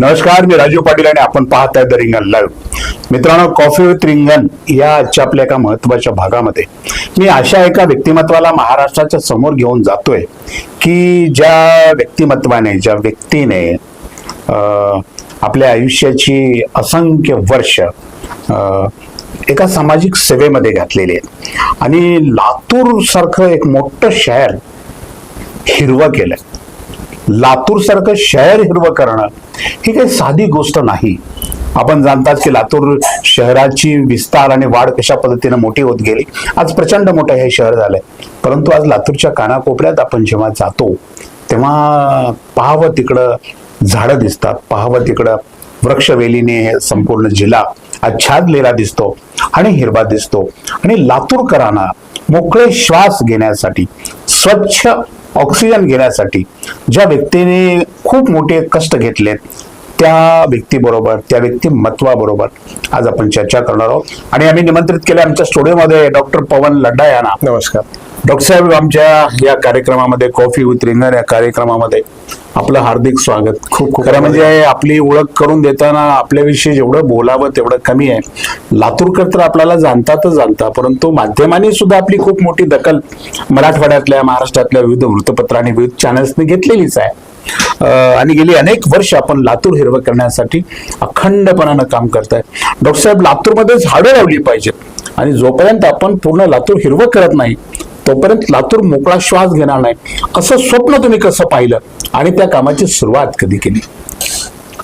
नमस्कार मी राजीव पाटील आणि आपण पाहत आहे द रिंगण लाईव्ह. मित्रांनो कॉफी विथ रिंगण या आजच्या आपल्या एका महत्त्वाच्या भागामध्ये. मी अशा एका व्यक्तिमत्वाला महाराष्ट्राच्या समोर घेऊन जातोय की ज्या व्यक्तिमत्वाने ज्या व्यक्तीने आपल्या आयुष्याची असंख्य वर्ष एका सामाजिक सेवेमध्ये घातलेली आहे आणि लातूर सारखं एक मोठं शहर हिरवं केलं लातूरसारखं शहर हिरवं करणं ही काही साधी गोष्ट नाही. आपण जाणतात की लातूर शहराची विस्तार आणि वाढ कशा पद्धतीनं मोठी होत गेली आज प्रचंड मोठं हे शहर झालंय. परंतु आज लातूरच्या कानाकोपऱ्यात आपण जेव्हा जातो तेव्हा पाहावं तिकडं झाडं दिसतात पाहावं तिकडं वृक्षवेलीने हे संपूर्ण जिल्हा आच्छादलेला दिसतो आणि हिरवा दिसतो. आणि लातूरकरांना मोकळे श्वास घेण्यासाठी स्वच्छ ऑक्सिजन घेण्यासाठी ज्या व्यक्तीने खूप मोठे कष्ट घेतलेत त्या व्यक्तीबरोबर त्या व्यक्तिमत्वाबरोबर आज आपण चर्चा करणार आहोत. आणि आम्ही निमंत्रित केले आमच्या स्टुडिओमध्ये डॉक्टर पवन लड्डा यांना. नमस्कार. डॉक्टर साहेब आमच्या या कार्यक्रमामध्ये कॉफी विथ रिंगर या कार्यक्रमामध्ये आपलं हार्दिक स्वागत. खूप खूप खरं म्हणजे आपली ओळख करून देताना आपल्याविषयी जेवढं बोलावं तेवढं कमी आहे. लातूरकर तर आपल्याला जाणतातच जाणता परंतु माध्यमांनी सुद्धा आपली खूप मोठी दखल मराठवाड्यातल्या महाराष्ट्रातल्या विविध वृत्तपत्रांनी विविध चॅनल्सनी घेतलेलीच आहे. आणि गेली अनेक वर्ष आपण लातूर हिरवं करण्यासाठी अखंडपणानं काम करताय. डॉक्टर साहेब लातूरमध्ये झाडं लावली पाहिजेत आणि जोपर्यंत आपण पूर्ण लातूर हिरवं करत नाही तोपर्यंत लातूर मोकळा श्वास घेणार नाही. असं स्वप्न तुम्ही कसं पाहिलं? आणि त्या कामाची सुरुवात कधी केली?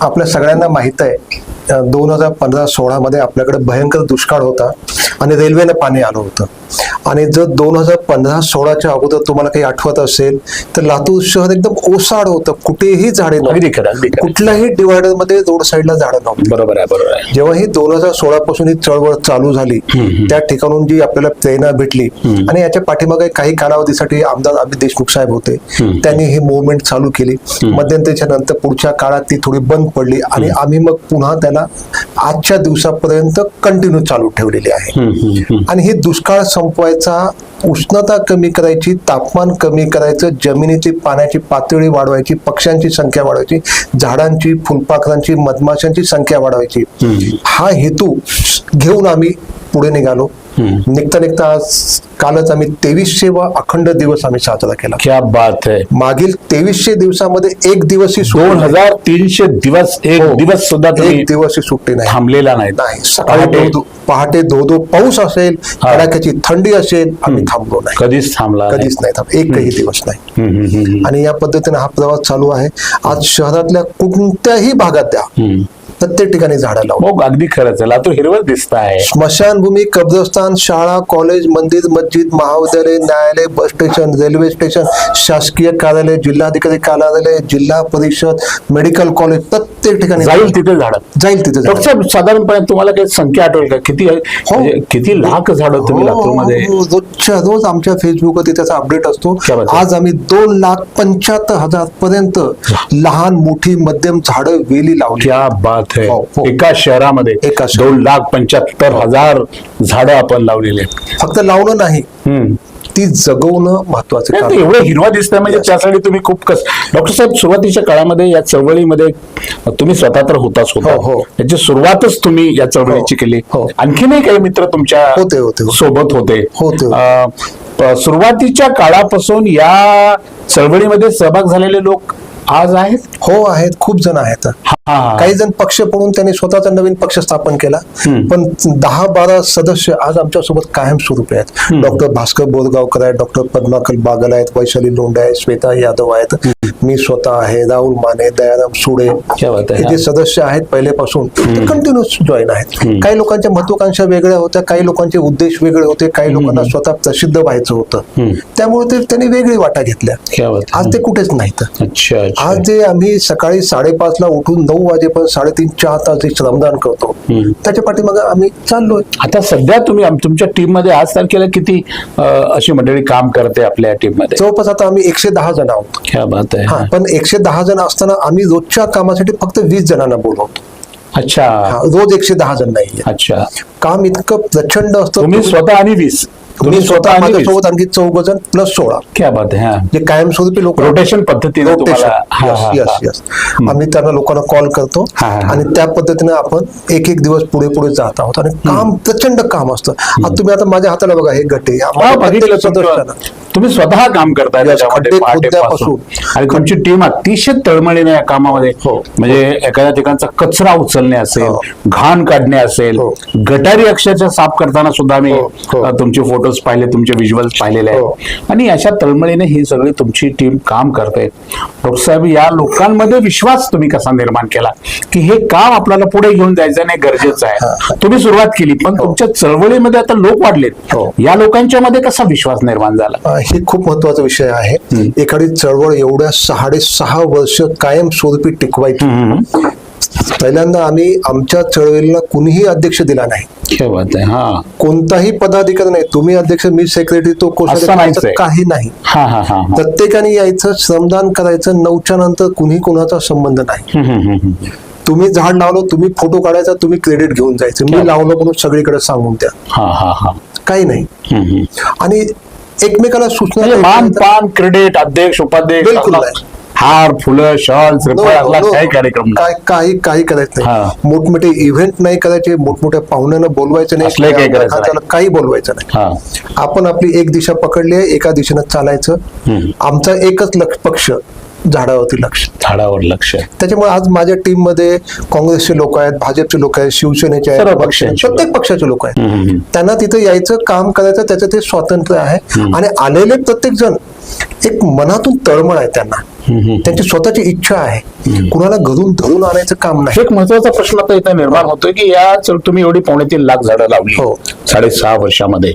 आपल्या सगळ्यांना माहीत आहे दोन हजार पंधरा सोळा मध्ये आपल्याकडे भयंकर दुष्काळ होता आणि रेल्वेला पाणी आलं होतं. आणि जर दोन हजार पंधरा सोळाच्या अगोदर तुम्हाला काही आठवत असेल तर लातूर शहर एकदम ओसाड होतं. कुठेही झाडे नव्हती. कुठल्याही डिवायडरमध्ये रोड साईडला झाडं नव्हती. बरोबर आहे बरोबर आहे. जेव्हा ही दोन हजार सोळा पासून ही चळवळ चालू झाली त्या ठिकाणून जी आपल्याला प्रेरणा भेटली आणि याच्या पाठीमागे काही कालावधीसाठी आमदार अमित देशमुख साहेब होते. त्यांनी ही मुवमेंट चालू केली. मध्यंतरीच्या नंतर पुढच्या काळात ती थोडी बंद पडली आणि आम्ही मग पुन्हा त्याला आजच्या दिवसापर्यंत कंटिन्यू चालू ठेवलेली आहे. आणि हे दुष्काळ संपवायचा उष्णता कमी करायची तापमान कमी करायचं जमिनीची पाण्याची पातळी वाढवायची पक्ष्यांची संख्या वाढवायची झाडांची फुलपाखरांची मधमाशांची संख्या वाढवायची. हा हेतू घेऊन आम्ही पुढे निघालो. निघता निघता आज कालच आम्ही तेवीसशे व अखंड दिवस आम्ही साजरा केला. क्या बात है. मागील तेवीसशे दिवसामध्ये एक दिवस ही दोन. हजार तीनशे दिवस एक हो. दिवस सुद्धा एक दिवस ही सुट्टी नाही. थांबलेला नाही. सकाळी पहाटे धो- धो पाऊस असेल. कडाक्याची थंडी असेल आम्ही थांबलो नाही. कधीच थांबला. कधीच नाही थांब एकही दिवस नाही. आणि या पद्धतीने हा प्रवास चालू आहे. आज शहरातल्या कोणत्याही भागात द्या. प्रत्येक ठिकाणी झाडं लावू अगदी खरंच आहे. लातूर हिरवळ दिसत आहे स्मशानभूमी कब्रस्तान शाळा कॉलेज मंदिर मस्जिद महाविद्यालय न्यायालय बस स्टेशन रेल्वे स्टेशन शासकीय कार्यालय जिल्हाधिकारी कार्यालय जिल्हा परिषद मेडिकल कॉलेज प्रत्येक ठिकाणी जाईल तिथे झाड जाईल तिथे साहेब साधारणपणे तुम्हाला काही संख्या आठवेल का किती आहे? म्हणजे किती लाख झाडं तुम्ही हो, लातूरमध्ये हो, रोजच्या रोज आमच्या फेसबुकवरती त्याचा अपडेट असतो आहे. आज आम्ही दोन लाख पंच्याहत्तर हजार पर्यंत लहान मोठी मध्यम झाडं वेली लावली क्या बात है हो, हो. एका शहरामध्ये एका. दोन लाख पंच्याहत्तर हजार झाडं आपण लावलेली आहेत. फक्त लावणं नाही हम्म. ती जगवणं महत्वाचं काम एवढं हिरवा दिसतंय म्हणजे त्यासाठी तुम्ही खूप कस डॉक्टर साहेब सुरुवातीच्या काळामध्ये या चळवळीमध्ये तुम्ही स्वतः तर होताच होता हो, हो. याची सुरुवातच तुम्ही या चळवळीची केली हो. आणखीनही काही मित्र तुमच्या होते, होते. सोबत होते होते, सुरुवातीच्या काळापासून या चळवळीमध्ये सहभाग झालेले लोक आज आहेत हो आहेत खूप जण आहेत हा. काही जण पक्ष पडून त्यांनी स्वतःचा नवीन पक्ष स्थापन केला. पण दहा बारा सदस्य आज आमच्यासोबत कायम स्वरूपी आहेत. डॉक्टर भास्कर बोरगावकर आहेत डॉक्टर पद्माकल बागल आहेत वैशाली लोंढे आहेत श्वेता यादव आहेत. मी स्वतः आहे राहुल माने दयाराम सुडे. हे जे सदस्य आहेत पहिलेपासून ते कंटिन्युअस जॉईन आहेत. काही लोकांच्या महत्वाकांक्षा वेगळ्या होत्या काही लोकांचे उद्देश वेगळे होते काही लोकांना स्वतः प्रसिद्ध व्हायचं होतं. त्यामुळे ते त्यांनी वेगळी वाटा घेतल्या. आज ते कुठेच नाहीत. आज जे आम्ही सकाळी साडेपाच ला उठून नऊ वाजेपर्यंत साडेतीन चार तास जे श्रमदान करतो. त्याच्या पाठीमागे आम्ही चाललोय. आता सध्या तुम्ही आम- तुमच्या टीममध्ये आज तारखेला किती अं, अशी मंडळी काम करते आपल्या टीममध्ये जवळपास आता आम्ही एकशे दहा जण आहोत. क्या बात आहे. हा पण एकशे दहा जण असताना आम्ही रोजच्या कामासाठी फक्त वीस जणांना बोलवतो. अच्छा. हा, रोज एकशे दहा जण नाहीये. अच्छा. काम इतकं प्रचंड असतं. तुम्ही स्वतः आणि वीस? मी तुम्ही स्वतः माझ्यासोबत आणखी चौघ जण प्लस सोळा क्या बात आहे जे कायमस्वरूपी लोक रोटेशन पद्धतीने आम्ही त्यांना लोकांना कॉल करतो. आणि त्या पद्धतीने आपण एक एक दिवस पुढे पुढे जात आहोत आणि काम प्रचंड काम असतं आता तुम्ही आता माझ्या हाताला बघा हे गटे तुमचं. तुम्ही स्वतः काम करताय. आणि तुमची टीम अतिशय तळमळीने या कामामध्ये हो. म्हणजे एखाद्या ठिकाणचा कचरा उचलणे असेल हो. घाण काढणे असेल हो. गटारी अक्षरशः साफ करताना सुद्धा मी हो, हो. फोटोज पाहिले तुमचे व्हिज्युअल्स पाहिलेले हो. आहेत आणि अशा तळमळीने ही सगळी तुमची टीम काम करते. डॉक्टर साहेब या लोकांमध्ये विश्वास तुम्ही कसा निर्माण केला? की हे काम आपल्याला पुढे घेऊन जायचं नाही गरजेचं आहे. तुम्ही सुरुवात केली पण तुमच्या चळवळीमध्ये आता लोक वाढलेत. हो. या लोकांच्या मध्ये कसा विश्वास निर्माण झाला? हे खूप महत्त्वाचा विषय आहे. एखादी चळवळ एवढ्या साडे सहा वर्ष कायम स्वरूपी टिकवायची. पहिल्यांदा आम्ही आमच्या चळवळीला कुणीही अध्यक्ष दिला नाही हा कोणताही पदाधिकारी नाही तुम्ही अध्यक्ष मी सेक्रेटरी तो. काही नाही हा हा हा हा. प्रत्येकाने यायचं श्रमदान करायचं नऊच्या नंतर कुणी कोणाचा संबंध नाही. तुम्ही झाड लावलं तुम्ही फोटो काढायचा तुम्ही क्रेडिट घेऊन जायचं मी लावलं म्हणून सगळीकडे सांगून द्या काही नाही. आणि एकमेकाला सूचना म्हणजे मान. पान क्रेडिट अध्यक्ष उपाध्यक्ष बिलकुल असला नाही. हार फुलं शॉल No, no. काही कार्यक्रम नाही. काय काही काही करायचं हा. नाही मोठमोठे इव्हेंट नाही करायचे मोठमोठ्या पाहुण्यांना बोलवायचं असलंही काही नाही करायचं खात्याला काही बोलवायचं नाही हा आपण आपली एक दिशा पकडली आहे एका दिशेनं चालायचं. आमचा एकच लक्ष पक्ष झाडावरती लक्ष झाडावर लक्ष आहे. त्याच्यामुळे आज माझ्या टीममध्ये काँग्रेसचे लोक आहेत भाजपचे लोक आहेत शिवसेनेचे सर्व आहेत प्रत्येक पक्षाचे लोक आहेत हम्म. त्यांना तिथे यायचं काम करायचं त्याचं ते स्वातंत्र्य आहे आणि आलेले प्रत्येक जण एक मनातून तळमळ आहे त्यांना. त्यांची स्वतःची इच्छा आहे कुणाला घरून धरून आणायचं काम नाही. एक महत्त्वाचा प्रश्न आता इथे निर्माण होतोय की या चल- तुम्ही एवढी पावणे तीन लाख झाडं लावली. हो. साडेसहा वर्षामध्ये.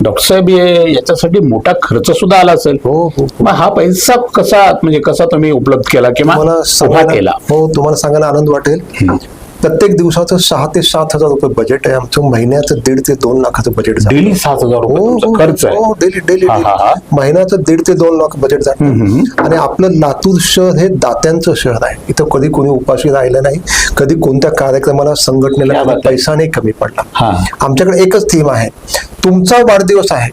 डॉक्टर साहेब हे याच्यासाठी मोठा खर्च सुद्धा आला असेल. हो हो. मग हा पैसा कसा म्हणजे कसा तुम्ही उपलब्ध केला किंवा सांगायला केला? हो तुम्हाला सांगायला आनंद वाटेल. प्रत्येक दिवसाचं सहा ते सात हजार रुपये बजेट आहे. आमचं महिन्याचं दीड ते दोन लाखाचं बजेट. डेली सात हजार रुपये हो, हो, खर्च हो, डेली डेली. महिन्याचं दीड ते दोन लाख बजेट जातं आणि आपलं लातूर शहर हे दात्यांचं शहर आहे. इथं कधी कोणी उपाशी राहिलं नाही. कधी कोणत्या कार्यक्रमाला संघटनेला. पैसा नाही कमी पडला. हा. आमच्याकडे एकच थीम आहे. तुमचा वाढदिवस आहे.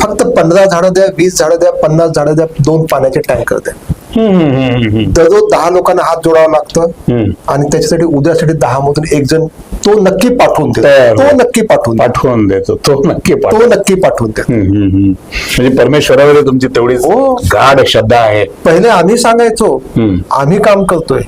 फक्त पंधरा झाडं द्या वीस झाडं द्या पन्नास झाडं द्या दोन पाण्याचे टँकर द्या. दररोज दहा लोकांना हात जोडावं लागतं. आणि त्याच्यासाठी उद्यासाठी दहा मधून एक जण तो नक्की पाठवून देतो. तो नक्की पाठवून पाठवून देतो तो नक्की तो नक्की पाठवून हम्म. म्हणजे परमेश्वरावर तुमची तेवढीच हो. गाढ श्रद्धा आहे पहिले आम्ही सांगायचो. आम्ही काम करतोय.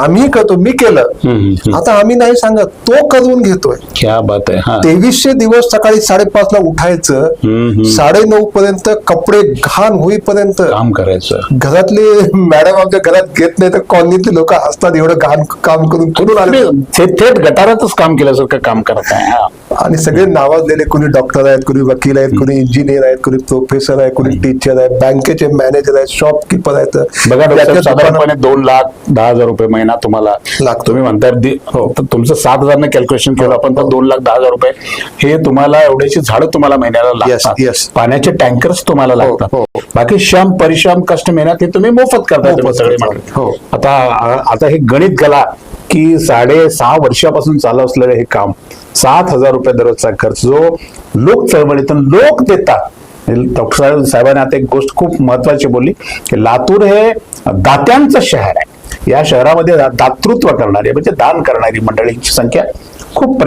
आम्ही करतो मी केलं. आता आम्ही नाही सांगत तो करून घेतोय क्या बात आहे तेवीसशे दिवस सकाळी साडेपाच ला उठायचं. साडे नऊ पर्यंत कपडे घाण होईपर्यंत काम करायचं घरातले मॅडम आमच्या घरात घेत नाही तर कॉलनीतले लोक असतात एवढं घाण काम करून करून आले थेट थेट गटारातच काम केल्यासारखं काम करत आहे हा. आणि सगळे नावाजलेले कोणी डॉक्टर आहेत कोणी वकील आहेत कोणी इंजिनियर आहेत कोणी प्रोफेसर आहे कोणी टीचर आहे बँकेचे मॅनेजर आहेत शॉपकीपर आहेत बघा साधारणपणे दोन लाख दहा हजार रुपये महिना तुम्हाला लागतो. तुम्ही म्हणताय हो तर तुमचं सात हजार कॅल्क्युलेशन केलं आपण तर दोन लाख दहा हजार रुपये हे तुम्हाला एवढ्याची झाडं तुम्हाला महिन्याला लागतात. पाण्याचे टँकर्स तुम्हाला लागतात हो, बाकी श्रम परिश्रम कष्ट मेहनत हे तुम्ही मोफत सगळे करतो. हो. आता आता हे गणित गेला की साडे सहा वर्षापासून चालू असलेलं हे काम सात हजार रुपये दररोजचा खर्च जो लोक चळवळीतून लोक देतात. डॉक्टर साहेबांनी आता एक गोष्ट खूप महत्वाची बोलली की लातूर हे दात्यांचं शहर आहे. या शहरामध्ये दातृत्व करणारी म्हणजे दान करणारी मंडळींची संख्या खूप